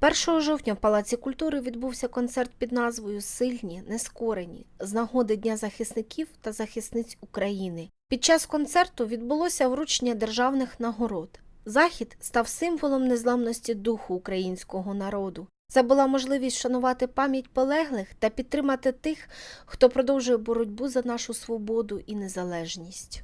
1 жовтня в Палаці культури відбувся концерт під назвою Сильні, нескорені з нагоди Дня захисників та захисниць України. Під час концерту відбулося вручення державних нагород. Захід став символом незламності духу українського народу. Це була можливість вшанувати пам'ять полеглих та підтримати тих, хто продовжує боротьбу за нашу свободу і незалежність.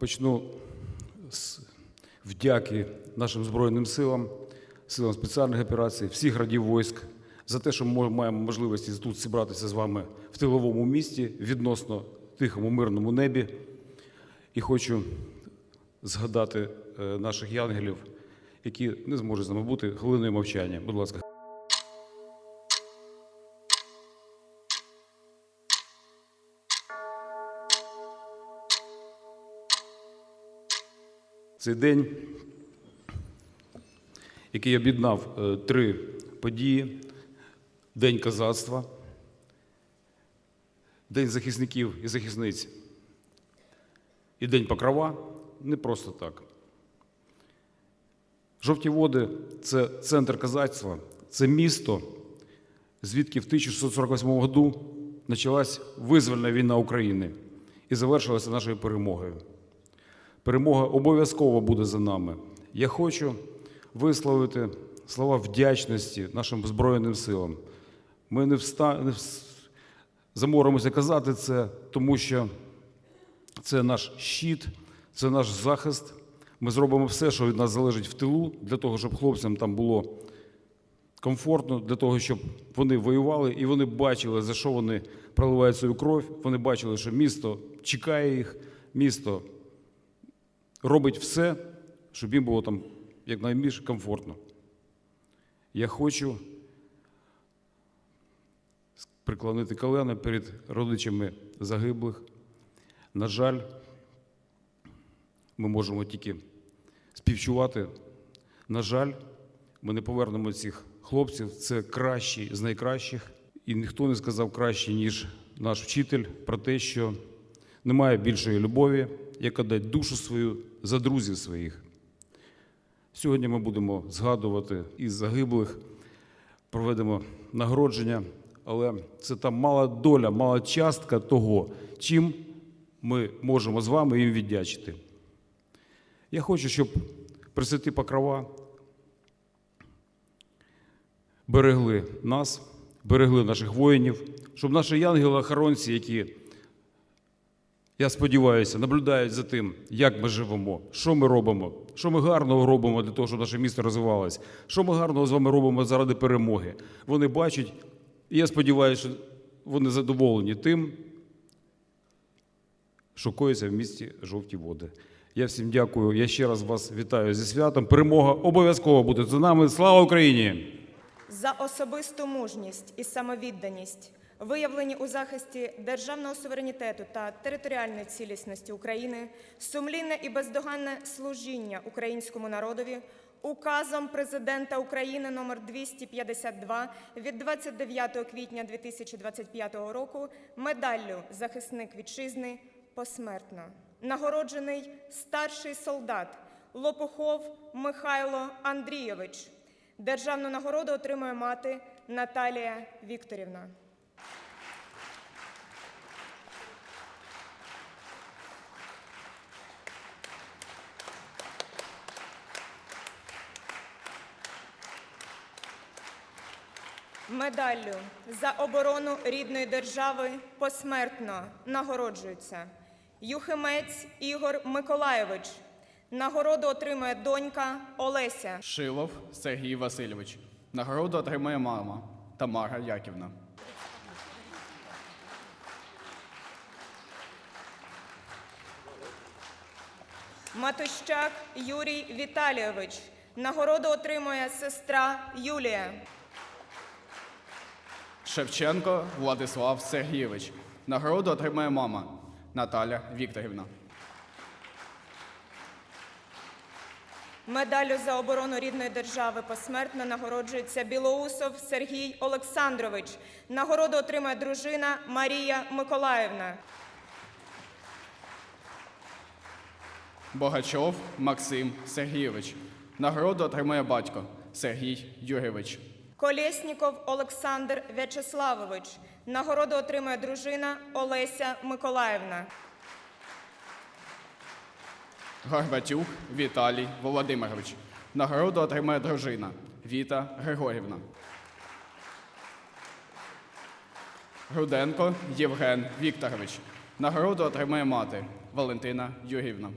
Почну з вдяки нашим Збройним силам, силам спеціальних операцій, всіх радів військ за те, що ми маємо можливість тут зібратися з вами в тиловому місті відносно тихому мирному небі. І хочу згадати е, наших янгелів, які не зможуть з нами бути хвилиною мовчання. Будь ласка. Цей день, який об'єднав е, три події: День козацтва, День захисників і захисниць і День Покрова не просто так. Жовті води це центр козацтва, це місто, звідки в 1648 году почалась визвольна війна України і завершилася нашою перемогою. Перемога обов'язково буде за нами. Я хочу висловити слова вдячності нашим Збройним силам. Ми не, вста... не заморимося казати це, тому що це наш щит, це наш захист. Ми зробимо все, що від нас залежить в тилу, для того, щоб хлопцям там було комфортно, для того, щоб вони воювали і вони бачили, за що вони проливають свою кров. Вони бачили, що місто чекає їх, місто робить все, щоб їм було там якнайбільш комфортно. Я хочу приклонити колено перед родичами загиблих. На жаль, ми можемо тільки співчувати. На жаль, ми не повернемо цих хлопців. Це кращі з найкращих. І ніхто не сказав краще, ніж наш вчитель, про те, що немає більшої любові, яка дать душу свою за друзів своїх. Сьогодні ми будемо згадувати із загиблих, проведемо нагородження, але це та мала доля, мала частка того, чим ми можемо з вами їм віддячити. Я хочу, щоб присвяти покрова берегли нас, берегли наших воїнів, щоб наші янголи-охоронці, які я сподіваюся, наблюдають за тим, як ми живемо, що ми робимо, що ми гарного робимо для того, щоб наше місто розвивалось, що ми гарного з вами робимо заради перемоги. Вони бачать, і я сподіваюся, що вони задоволені тим, що коїться в місті жовті води. Я всім дякую. Я ще раз вас вітаю зі святом. Перемога обов'язково буде за нами. Слава Україні! за особисту мужність і самовідданість, виявлені у захисті державного суверенітету та територіальної цілісності України, сумлінне і бездоганне служіння українському народові. Указом президента України номер 252 від 29 квітня 2025 року медаллю захисник вітчизни посмертно нагороджений старший солдат Лопухов Михайло Андрійович. Державну нагороду отримує мати Наталія Вікторівна. Медаллю за оборону рідної держави посмертно нагороджується Юхимець Ігор Миколайович. Нагороду отримує донька Олеся. Шилов Сергій Васильович. Нагороду отримає мама Тамара Яківна. Матощак Юрій Віталійович. Нагороду отримує сестра Юлія. Шевченко Владислав Сергійович. Нагороду отримає мама Наталя Вікторівна. Медаллю за оборону рідної держави посмертно нагороджується Білоусов Сергій Олександрович. Нагороду отримує дружина Марія Миколаївна. Богачов Максим Сергійович. Нагороду отримає батько Сергій Юрійович. Колєсніков Олександр В'ячеславович. Нагороду отримує дружина Олеся Миколаївна. Горбатюк Віталій Володимирович. Нагороду отримає дружина Віта Григорівна. Руденко Євген Вікторович. Нагороду отримає мати Валентина Юрівна.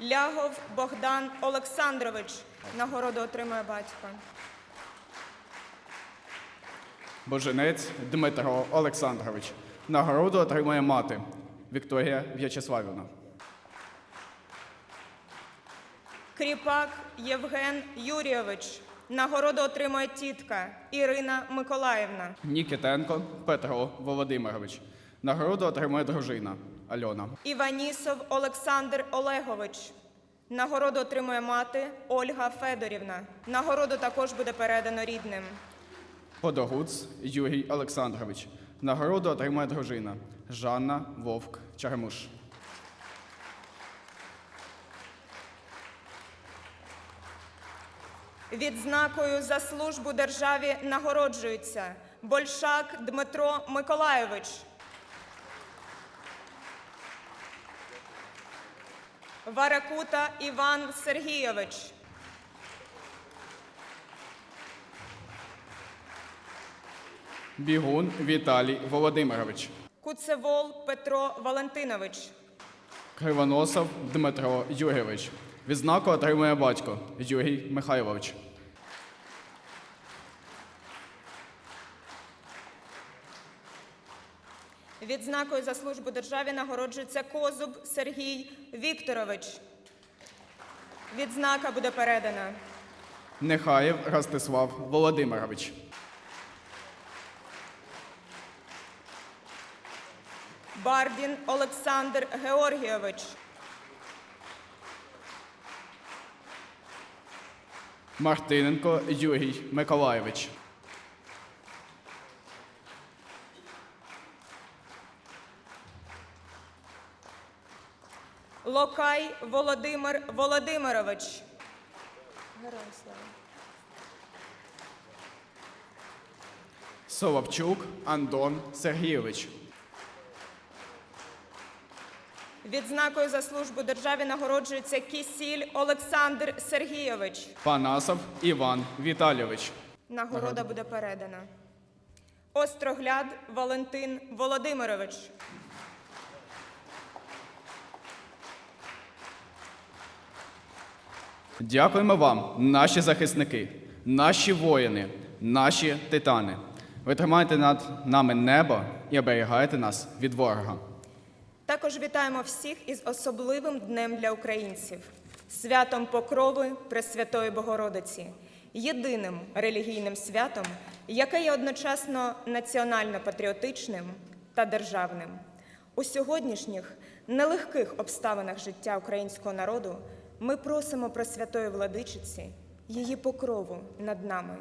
Лягов Богдан Олександрович. Нагороду отримує батько. Боженець Дмитро Олександрович. Нагороду отримає мати Вікторія В'ячеславівна. Кріпак Євген Юрійович. Нагороду отримує тітка Ірина Миколаївна. Нікітенко Петро Володимирович. Нагороду отримує дружина Альона. Іванісов Олександр Олегович. Нагороду отримує мати Ольга Федорівна. Нагороду також буде передано рідним. Подогуц Юрій Олександрович. Нагороду отримує дружина Жанна Вовк Черемуш. Відзнакою за службу державі нагороджується Большак Дмитро Миколайович. Варакута Іван Сергійович. Бігун Віталій Володимирович. Куцевол Петро Валентинович. Кривоносов Дмитро Юрійович. Відзнаку отримує батько Юрій Михайлович. Відзнакою за службу державі нагороджується Козуб Сергій Вікторович. Відзнака буде передана. Нехаєв Ростислав Володимирович. Бардін Олександр Георгійович. Мартиненко Юрій Миколайович. Локай Володимир Володимирович. Героям слава. Соловчук Антон Сергійович. Відзнакою за службу державі нагороджується Кісіль Олександр Сергійович. Панасов Іван Віталійович. Нагорода буде передана. Острогляд Валентин Володимирович. Дякуємо вам, наші захисники, наші воїни, наші титани. Ви тримаєте над нами небо і оберігаєте нас від ворога. Також вітаємо всіх із особливим днем для українців святом Покрови Пресвятої Богородиці, єдиним релігійним святом, яке є одночасно національно-патріотичним та державним. У сьогоднішніх нелегких обставинах життя українського народу ми просимо Пресвятої Владичиці її покрову над нами.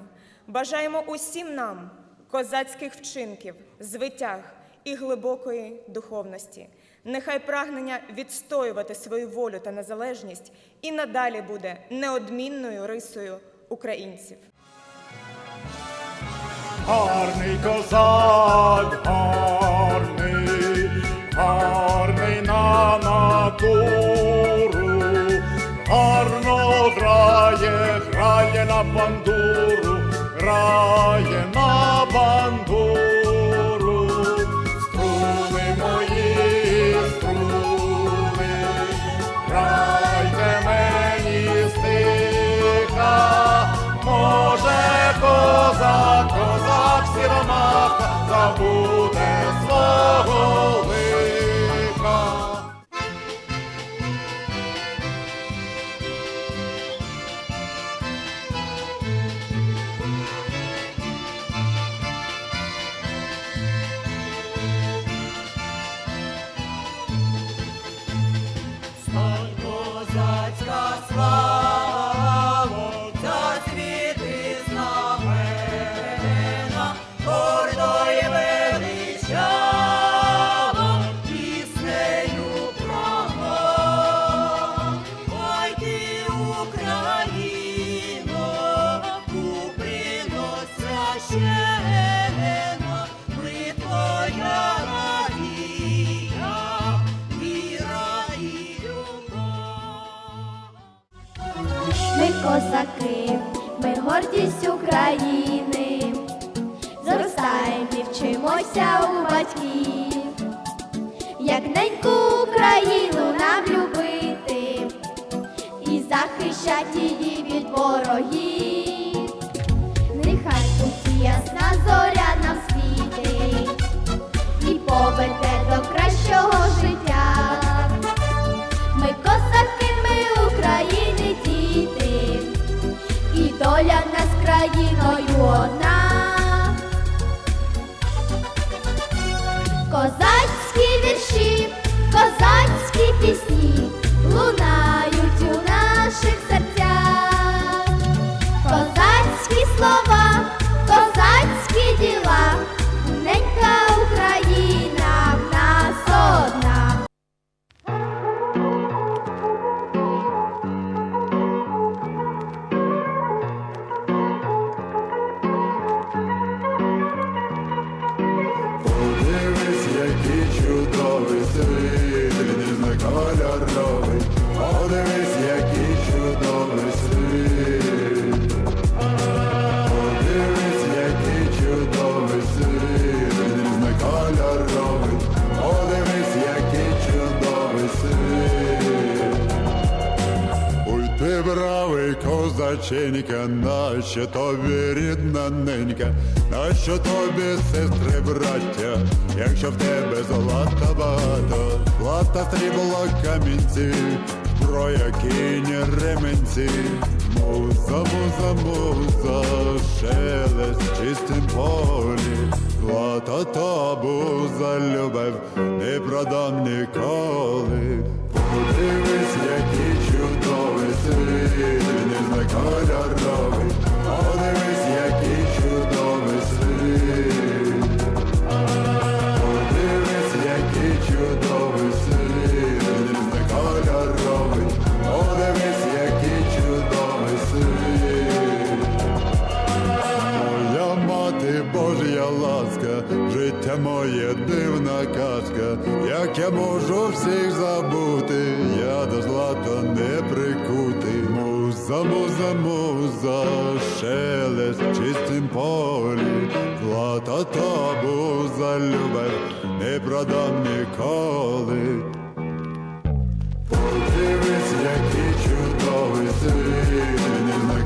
Бажаємо усім нам козацьких вчинків, звитяг і глибокої духовності. Нехай прагнення відстоювати свою волю та незалежність і надалі буде неодмінною рисою українців. Гарний козак, гарний, гарний на натуру, на бандуру, грає на бандуру. Струни мої, струни, грайте мені стиха, може козак, козак сіромаха забуде козаки, ми гордість України, зростаємо і вчимося у батьків, як неньку Україну нам любити і захищати її від ворогів. Нехай путі ясна зоря нам світить і поведе до кращого життя. Одна. Козацькі вірші, козацькі пісні бравий козаченька, нащо тобі рідна ненька, нащо тобі сестри браття, якщо в тебе золота багато, злата срібло камінці, зброя кінь ременці, муза, муза, муза, шелест чистим полі, злата табуза любов, не продам ніколи. Подивись, який світ, він не кольоровий. Подивись, який чудовий світ. Подивись, який чудовий він не кольоровий. Подивись, який чудовий світ. Моя мати Божя ласка, життя моє дивна казка, як я можу всіх забути, муза, шелест чистим полі, злата табуза любов, не продам ніколи. Подивись, який чудовий світ, він не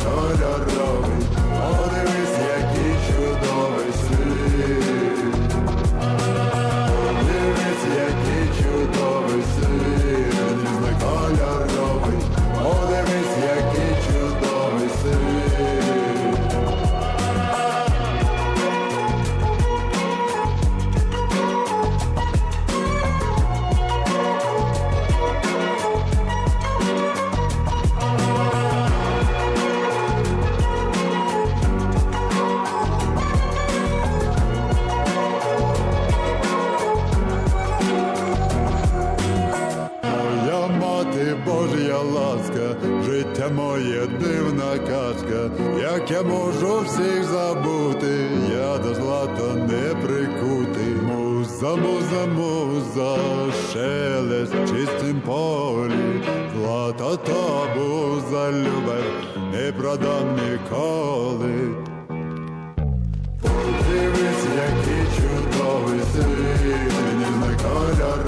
злата не прикутий. Муза, муза, муза, шелест чистим полі, злата та буза, любов, не продам ніколи. Подивись, який чудовий світ, ніжна кольор